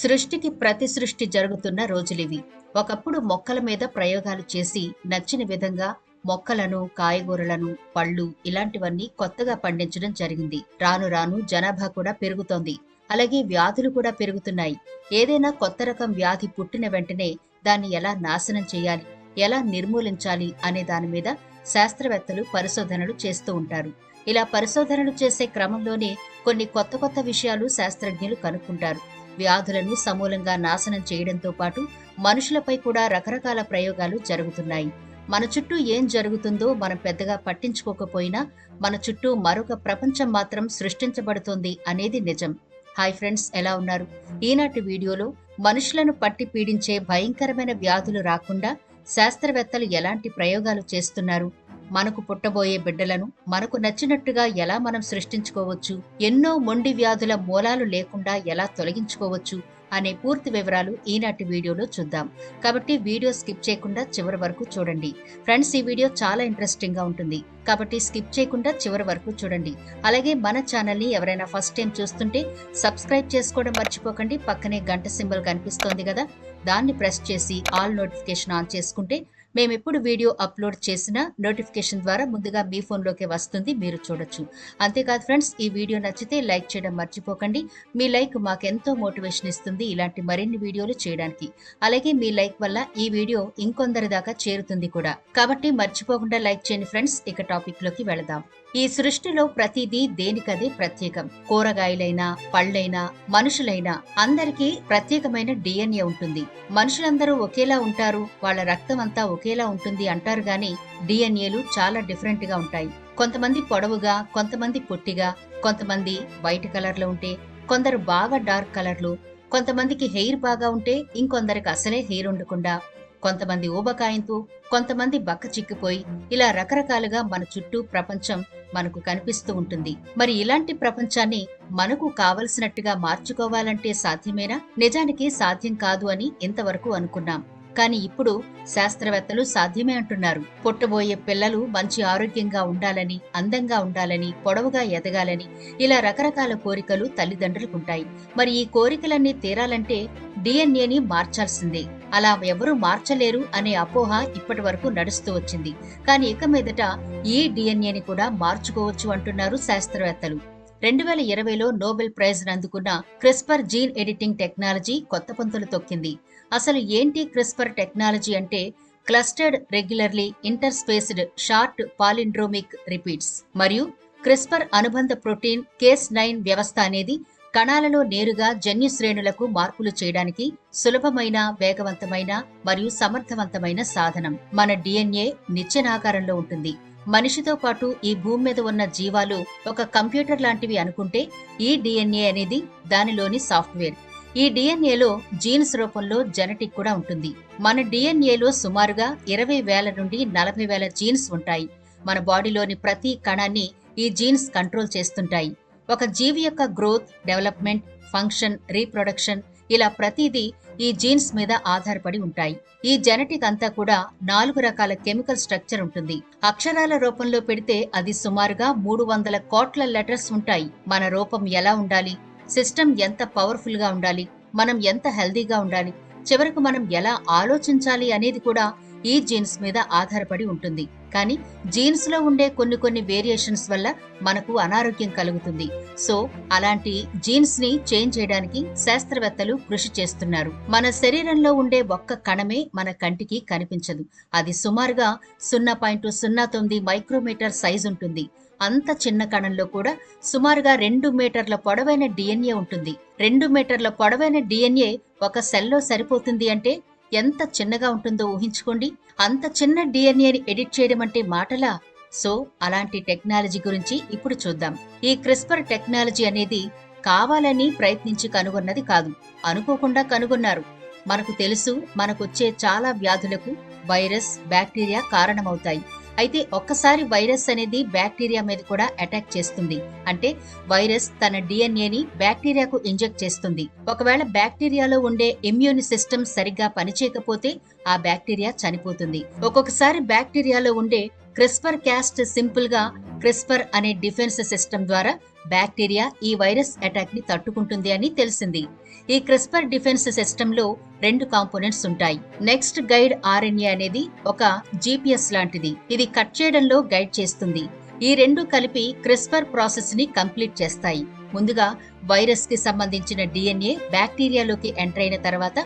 సృష్టికి ప్రతి సృష్టి జరుగుతున్న రోజులివి. ఒకప్పుడు మొక్కల మీద ప్రయోగాలు చేసి నచ్చిన విధంగా మొక్కలను కాయగూరలను పళ్ళు ఇలాంటివన్నీ కొత్తగా పండించడం జరిగింది. రాను రాను జనాభా కూడా పెరుగుతోంది. అలాగే వ్యాధులు కూడా పెరుగుతున్నాయి. ఏదైనా కొత్త రకం వ్యాధి పుట్టిన వెంటనే దాన్ని ఎలా నాశనం చేయాలి ఎలా నిర్మూలించాలి అనే దాని మీద శాస్త్రవేత్తలు పరిశోధనలు చేస్తూ ఉంటారు. ఇలా పరిశోధనలు చేసే క్రమంలోనే కొన్ని కొత్త కొత్త విషయాలు శాస్త్రజ్ఞులు కనుక్కుంటారు. వ్యాధులను సమూలంగా నాశనం చేయడంతో పాటు మనుషులపై కూడా రకరకాల ప్రయోగాలు జరుగుతున్నాయి. మన చుట్టూ ఏం జరుగుతుందో మనం పెద్దగా పట్టించుకోకపోయినా మన చుట్టూ మరొక ప్రపంచం మాత్రం సృష్టించబడుతోంది అనేది నిజం. హాయ్ ఫ్రెండ్స్ ఎలా ఉన్నారు? ఈనాటి వీడియోలో మనుషులను పట్టి పీడించే భయంకరమైన వ్యాధులు రాకుండా శాస్త్రవేత్తలు ఎలాంటి ప్రయోగాలు చేస్తున్నారు? మనకు పుట్టబోయే బిడ్డలను మనకు నచ్చినట్టుగా ఎలా మనం సృష్టించుకోవచ్చు? ఎన్నో మొండి వ్యాధుల మూలాలు లేకుండా ఎలా తొలగించుకోవచ్చు? అనే పూర్తి వివరాలు ఈనాటి వీడియోలో చూద్దాం. కాబట్టి వీడియో స్కిప్ చేయకుండా చివరి వరకు చూడండి. ఫ్రెండ్స్ ఈ వీడియో చాలా ఇంట్రెస్టింగ్గా ఉంటుంది. కాబట్టి స్కిప్ చేయకుండా చివరి వరకు చూడండి. అలాగే మన ఛానల్ని ఎవరైనా ఫస్ట్ టైం చూస్తుంటే సబ్స్క్రైబ్ చేసుకోవడం మర్చిపోకండి. పక్కనే గంట సింబల్ కనిపిస్తోంది కదా దాన్ని ప్రెస్ చేసి ఆల్ నోటిఫికేషన్ ఆన్ చేసుకుంటే మేము ఎప్పుడు వీడియో అప్లోడ్ చేసినా నోటిఫికేషన్ ద్వారా ముందుగా మీ ఫోన్లోకి వస్తుంది మీరు చూడొచ్చు. అంతేకాదు ఫ్రెండ్స్ ఈ వీడియో నచ్చితే లైక్ చేయడం మర్చిపోకండి. మీ లైక్ మాకెంతో మోటివేషన్ ఇస్తుంది ఇలాంటి మరిన్ని వీడియోలు చేయడానికి. అలాగే మీ లైక్ వల్ల ఈ వీడియో ఇంకొందరి దాకా చేరుతుంది కూడా. కాబట్టి మర్చిపోకుండా లైక్ చేయండి ఫ్రెండ్స్. ఇక టాపిక్లోకి వెళదాం. ఈ సృష్టిలో ప్రతిదీ దేనికదే ప్రత్యేకం. కూరగాయలైనా పళ్ళైనా మనుషులైనా అందరికీ ప్రత్యేకమైన డిఎన్ఏ ఉంటుంది. మనుషులందరూ ఒకేలా ఉంటారు వాళ్ళ రక్తం అంతా ఒకేలా ఉంటుంది అంటారు గాని డిఎన్ఏలు చాలా డిఫరెంట్గా ఉంటాయి. కొంతమంది పొడవుగా కొంతమంది పొట్టిగా కొంతమంది వైట్ కలర్లో ఉంటే కొందరు బాగా డార్క్ కలర్లు కొంతమందికి హెయిర్ బాగా ఉంటే ఇంకొందరికి అసలే హెయిర్ ఉండకుండా కొంతమంది ఊబకాయంతో కొంతమంది బక్క చిక్కిపోయి ఇలా రకరకాలుగా మన చుట్టూ ప్రపంచం మనకు కనిపిస్తూ ఉంటుంది. మరి ఇలాంటి ప్రపంచాన్ని మనకు కావలసినట్టుగా మార్చుకోవాలంటే సాధ్యమేనా? నిజానికి సాధ్యం కాదు అని ఇంతవరకు అనుకున్నాం. కానీ ఇప్పుడు శాస్త్రవేత్తలు సాధ్యమే అంటున్నారు. పుట్టబోయే పిల్లలు మంచి ఆరోగ్యంగా ఉండాలని అందంగా ఉండాలని పొడవుగా ఎదగాలని ఇలా రకరకాల కోరికలు తల్లిదండ్రులకుంటాయి. మరి ఈ కోరికలన్నీ తీరాలంటే డిఎన్ఏని మార్చాల్సిందే. అలా ఎవరూ మార్చలేరు అనే అపోహ ఇప్పటి వరకు నడుస్తూ వచ్చింది. కానీ ఇక మీదట ఈ డిఎన్ఏని కూడా మార్చుకోవచ్చు అంటున్నారు శాస్త్రవేత్తలు. రెండు వేల ఇరవైలో నోబెల్ ప్రైజ్ అందుకున్న క్రిస్పర్ జీన్ ఎడిటింగ్ టెక్నాలజీ కొత్త పంతులు తొక్కింది. అసలు ఏంటి క్రిస్పర్ టెక్నాలజీ అంటే? Clustered regularly interspaced short palindromic repeats. మరియు క్రిస్పర్ అనుబంధ ప్రోటీన్ కేస్ నైన్ వ్యవస్థ అనేది కణాలలో నేరుగా జన్యు శ్రేణులకు మార్పులు చేయడానికి సులభమైన వేగవంతమైన మరియు సమర్థవంతమైన సాధనం. మన డిఎన్ఏ నిత్యనాకారంలో ఉంటుంది. మనిషితో పాటు ఈ భూమి మీద ఉన్న జీవాలు ఒక కంప్యూటర్ లాంటివి అనుకుంటే ఈ డిఎన్ఏ అనేది దానిలోని సాఫ్ట్వేర్. ఈ డిఎన్ఏలో జీన్స్ రూపంలో జెనెటిక్ కూడా ఉంటుంది. మన డిఎన్ఏలో సుమారుగా ఇరవై వేల నుండి నలభై వేల జీన్స్ ఉంటాయి. మన బాడీలోని ప్రతి కణాన్ని ఈ జీన్స్ కంట్రోల్ చేస్తుంటాయి. ఒక జీవి యొక్క గ్రోత్ డెవలప్మెంట్ ఫంక్షన్ రీప్రొడక్షన్ ఇలా ప్రతిదీ ఈ జీన్స్ మీద ఆధారపడి ఉంటాయి. ఈ జెనెటిక్ అంతా కూడా నాలుగు రకాల కెమికల్ స్ట్రక్చర్ ఉంటుంది. అక్షరాల రూపంలో పెడితే అది సుమారుగా మూడు వందల కోట్ల లెటర్స్ ఉంటాయి. మన రూపం ఎలా ఉండాలి? సిస్టమ్ ఎంత పవర్ఫుల్గా ఉండాలి? మనం ఎంత హెల్దీగా ఉండాలి? చివరకు మనం ఎలా ఆలోచించాలి అనేది కూడా ఈ జీన్స్ మీద ఆధారపడి ఉంటుంది. కానీ జీన్స్లో ఉండే కొన్ని కొన్ని వేరియేషన్స్ వల్ల మనకు అనారోగ్యం కలుగుతుంది. సో అలాంటి జీన్స్ని చేంజ్ చేయడానికి శాస్త్రవేత్తలు కృషి చేస్తున్నారు. మన శరీరంలో ఉండే ఒక్క కణమే మన కంటికి కనిపించదు. అది సుమారుగా సున్నా పాయింట్ సున్నా తొమ్మిది మైక్రోమీటర్ సైజ్ ఉంటుంది. అంత చిన్న కణంలో కూడా సుమారుగా రెండు మీటర్ల పొడవైన డిఎన్ఏ ఉంటుంది. రెండు మీటర్ల పొడవైన డిఎన్ఏ ఒక సెల్లో సరిపోతుంది అంటే ఎంత చిన్నగా ఉంటుందో ఊహించుకోండి. అంత చిన్న డిఎన్ఏని ఎడిట్ చేయడం అంటే మాటలా? సో అలాంటి టెక్నాలజీ గురించి ఇప్పుడు చూద్దాం. ఈ క్రిస్పర్ టెక్నాలజీ అనేది కావాలని ప్రయత్నించి కనుగొన్నది కాదు. అనుకోకుండా కనుగొన్నారు. మనకు తెలుసు మనకొచ్చే చాలా వ్యాధులకు వైరస్ బ్యాక్టీరియా కారణమవుతాయి. అయితే ఒక్కసారి వైరస్ అనేది బ్యాక్టీరియా మీద కూడా అటాక్ చేస్తుంది. అంటే వైరస్ తన డిఎన్ఏని బ్యాక్టీరియాకు ఇంజెక్ట్ చేస్తుంది. ఒకవేళ బ్యాక్టీరియాలో ఉండే ఇమ్యూన్ సిస్టమ్ సరిగ్గా పనిచేయకపోతే ఆ బ్యాక్టీరియా చనిపోతుంది. ఒక్కొక్కసారి బ్యాక్టీరియాలో ఉండే క్రిస్పర్ క్యాస్ట్ సింపుల్గా క్రిస్పర్ అనే డిఫెన్స్ సిస్టమ్ ద్వారా బ్యాక్టీరియా ఈ వైరస్ అటాక్ని తట్టుకుంటుంది అని తెలిసింది. ఈ క్రిస్పర్ డిఫెన్స్ సిస్టమ్లో రెండు కాంపోనెంట్స్ ఉంటాయి. నెక్స్ట్ గైడ్ ఆర్ఎన్ఏ అనేది ఒక జీపీఎస్ లాంటిది. ఇది కట్ చేయడంలో గైడ్ చేస్తుంది. ఈ రెండు కలిపి క్రిస్పర్ ప్రాసెస్ని కంప్లీట్ చేస్తాయి. ముందుగా వైరస్కి సంబంధించిన డిఎన్ఏ బ్యాక్టీరియాలోకి ఎంటర్ అయిన తర్వాత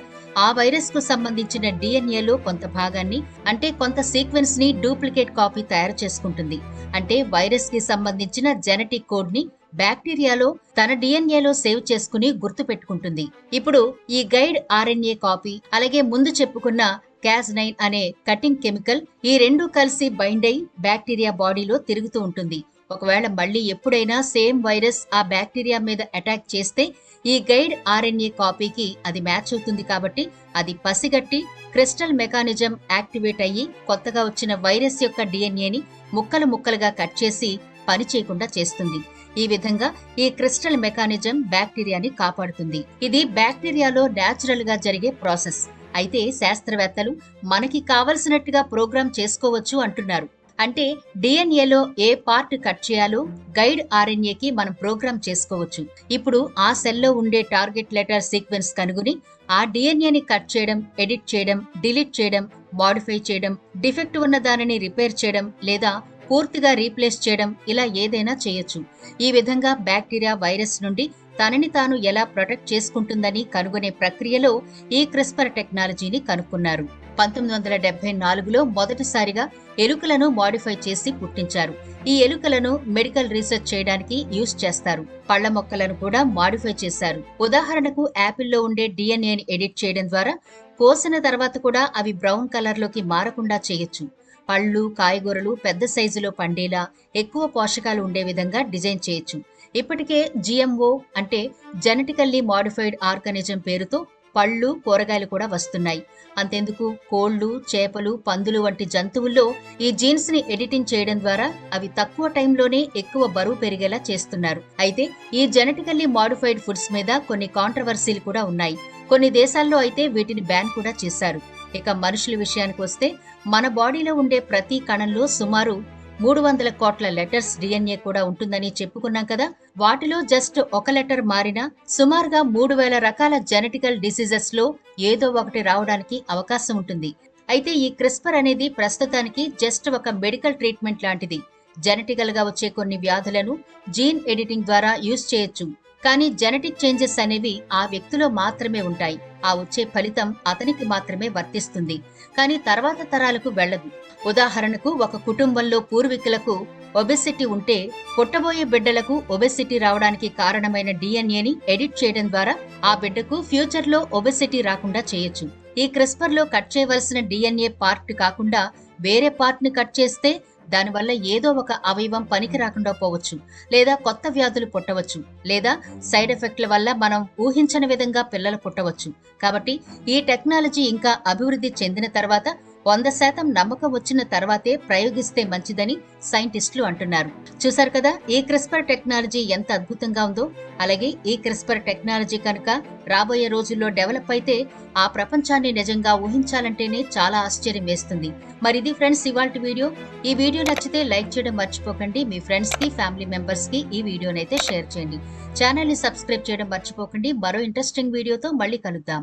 ఆ వైరస్కు సంబంధించిన డిఎన్ఏలో కొంత భాగాన్ని అంటే కొంత సీక్వెన్స్ని డూప్లికేట్ కాపీ తయారు చేసుకుంటుంది. అంటే వైరస్కి సంబంధించిన జెనెటిక్ కోడ్ని బ్యాక్టీరియాలో తన డిఎన్ఏలో సేవ్ చేసుకుని గుర్తు పెట్టుకుంటుంది. ఇప్పుడు ఈ గైడ్ ఆర్ఎన్ఏ కాపీ అలాగే ముందు చెప్పుకున్న క్యాజ్ నైన్ అనే కటింగ్ కెమికల్ ఈ రెండు కలిసి బైండ్ అయి బ్యాక్టీరియా బాడీలో తిరుగుతూ ఉంటుంది. ఒకవేళ మళ్ళీ ఎప్పుడైనా సేమ్ వైరస్ ఆ బ్యాక్టీరియా మీద అటాక్ చేస్తే ఈ గైడ్ ఆర్ఎన్ఏ కాపీకి అది మ్యాచ్ అవుతుంది కాబట్టి అది పసిగట్టి క్రిస్టల్ మెకానిజం యాక్టివేట్ అయ్యి కొత్తగా వచ్చిన వైరస్ యొక్క డిఎన్ఏని ముక్కలు ముక్కలుగా కట్ చేసి పని చేయకుండా చేస్తుంది. ఈ విధంగా ఈ క్రిస్టల్ మెకానిజం బ్యాక్టీరియాని కాపాడుతుంది. ఇది బ్యాక్టీరియాలో న్యాచురల్గా జరిగే ప్రాసెస్. అయితే శాస్త్రవేత్తలు మనకి కావలసినట్టుగా ప్రోగ్రామ్ చేసుకోవచ్చు అంటున్నారు. అంటే డిఎన్ఏలో ఏ పార్ట్ కట్ చేయాలో గైడ్ ఆర్ఎన్ఏకి మనం ప్రోగ్రామ్ చేసుకోవచ్చు. ఇప్పుడు ఆ సెల్లో ఉండే టార్గెట్ లెటర్ సీక్వెన్స్ కనుగొని ఆ డిఎన్ఏని కట్ చేయడం ఎడిట్ చేయడం డిలీట్ చేయడం మాడిఫై చేయడం డిఫెక్ట్ ఉన్న దానిని రిపేర్ చేయడం లేదా పూర్తిగా రీప్లేస్ చేయడం ఇలా ఏదైనా చేయొచ్చు. ఈ విధంగా బ్యాక్టీరియా వైరస్ నుండి తనని తాను ఎలా ప్రొటెక్ట్ చేసుకుంటుందని కనుగొనే ప్రక్రియలో ఈ క్రిస్పర్ టెక్నాలజీని కనుక్కున్నారు. పంతొమ్మిది వందల డెబ్బై నాలుగులో మొదటిసారిగా ఎలుకలను మాడిఫై చేసి పుట్టించారు. ఈ ఎలుకలను మెడికల్ రీసెర్చ్ చేయడానికి యూజ్ చేస్తారు. పళ్ళ మొక్కలను కూడా మాడిఫై చేశారు. ఉదాహరణకు యాపిల్లో ఉండే డిఎన్ఏని ఎడిట్ చేయడం ద్వారా కోసిన తర్వాత కూడా అవి బ్రౌన్ కలర్లోకి మారకుండా చేయొచ్చు. పళ్ళు కాయగూరలు పెద్ద సైజులో పండేలా ఎక్కువ పోషకాలు ఉండే విధంగా డిజైన్ చేయొచ్చు. ఇప్పటికే జిఎంఓ అంటే జెనెటికల్లీ మాడిఫైడ్ ఆర్గానిజం పేరుతో పళ్ళు కూరగాయలు కూడా వస్తున్నాయి. అంతెందుకు? కోళ్ళు చేపలు పందులు వంటి జంతువుల్లో ఈ జీన్స్ని ఎడిటింగ్ చేయడం ద్వారా అవి తక్కువ టైంలోనే ఎక్కువ బరువు పెరిగేలా చేస్తున్నారు. అయితే ఈ జెనెటికల్లీ మాడిఫైడ్ ఫుడ్స్ మీద కొన్ని కాంట్రవర్సీలు కూడా ఉన్నాయి. కొన్ని దేశాల్లో అయితే వీటిని బ్యాన్ కూడా చేశారు. ఇక మనుషుల విషయానికి వస్తే మన బాడీలో ఉండే ప్రతి కణంలో సుమారు మూడు వందల కోట్ల లెటర్స్ డిఎన్ఏ కూడా ఉంటుందని చెప్పుకున్నాం కదా. వాటిలో జస్ట్ ఒక లెటర్ మారినా సుమారుగా మూడు వేల రకాల జెనెటికల్ డిసీజెస్లో ఏదో ఒకటి రావడానికి అవకాశం ఉంటుంది. అయితే ఈ క్రిస్పర్ అనేది ప్రస్తుతానికి జస్ట్ ఒక మెడికల్ ట్రీట్మెంట్ లాంటిది. జెనెటికల్గా వచ్చే కొన్ని వ్యాధులను జీన్ ఎడిటింగ్ ద్వారా యూజ్ చేయొచ్చు. కానీ జెనెటిక్ చేంజెస్ అనేవి ఆ వ్యక్తిలో మాత్రమే ఉంటాయి. ఆ వచ్చే ఫలితం అతనికి మాత్రమే వర్తిస్తుంది. కానీ తర్వాత తరాలకు వెళ్ళదు. ఉదాహరణకు ఒక కుటుంబంలో పూర్వీకులకు ఒబెసిటీ ఉంటే పుట్టబోయే బిడ్డలకు ఒబెసిటీ రావడానికి కారణమైన డిఎన్ఏని ఎడిట్ చేయడం ద్వారా ఆ బిడ్డకు ఫ్యూచర్లో ఒబెసిటీ రాకుండా చేయొచ్చు. ఈ క్రిస్పర్లో కట్ చేయవలసిన డిఎన్ఏ పార్ట్ కాకుండా వేరే పార్ట్ని కట్ చేస్తే దానివల్ల ఏదో ఒక అవయవం పనికి రాకుండా పోవచ్చు లేదా కొత్త వ్యాధులు పుట్టవచ్చు లేదా సైడ్ ఎఫెక్ట్ల వల్ల మనం ఊహించని విధంగా పిల్లలు పుట్టవచ్చు. కాబట్టి ఈ టెక్నాలజీ ఇంకా అభివృద్ధి చెందిన తర్వాత వంద శాతం నమ్మకం వచ్చిన తర్వాతే ప్రయోగిస్తే మంచిదని సైంటిస్టులు అంటున్నారు. చూశారు కదా ఈ క్రిస్పర్ టెక్నాలజీ ఎంత అద్భుతంగా ఉందో? అలాగే ఈ క్రిస్పర్ టెక్నాలజీ కనుక రాబోయే రోజుల్లో డెవలప్ అయితే ఆ ప్రపంచాన్ని నిజంగా ఊహించాలంటేనే చాలా ఆశ్చర్యం వేస్తుంది. మరి ఇది ఫ్రెండ్స్ ఇవాళ వీడియో. ఈ వీడియో నచ్చితే లైక్ చేయడం మర్చిపోకండి. మీ ఫ్రెండ్స్కి ఫ్యామిలీ మెంబర్స్కి ఈ వీడియోనైతే షేర్ చేయండి. ఛానల్ని సబ్స్క్రైబ్ చేయడం మర్చిపోకండి. మరో ఇంట్రెస్టింగ్ వీడియోతో మళ్ళీ కలుద్దాం.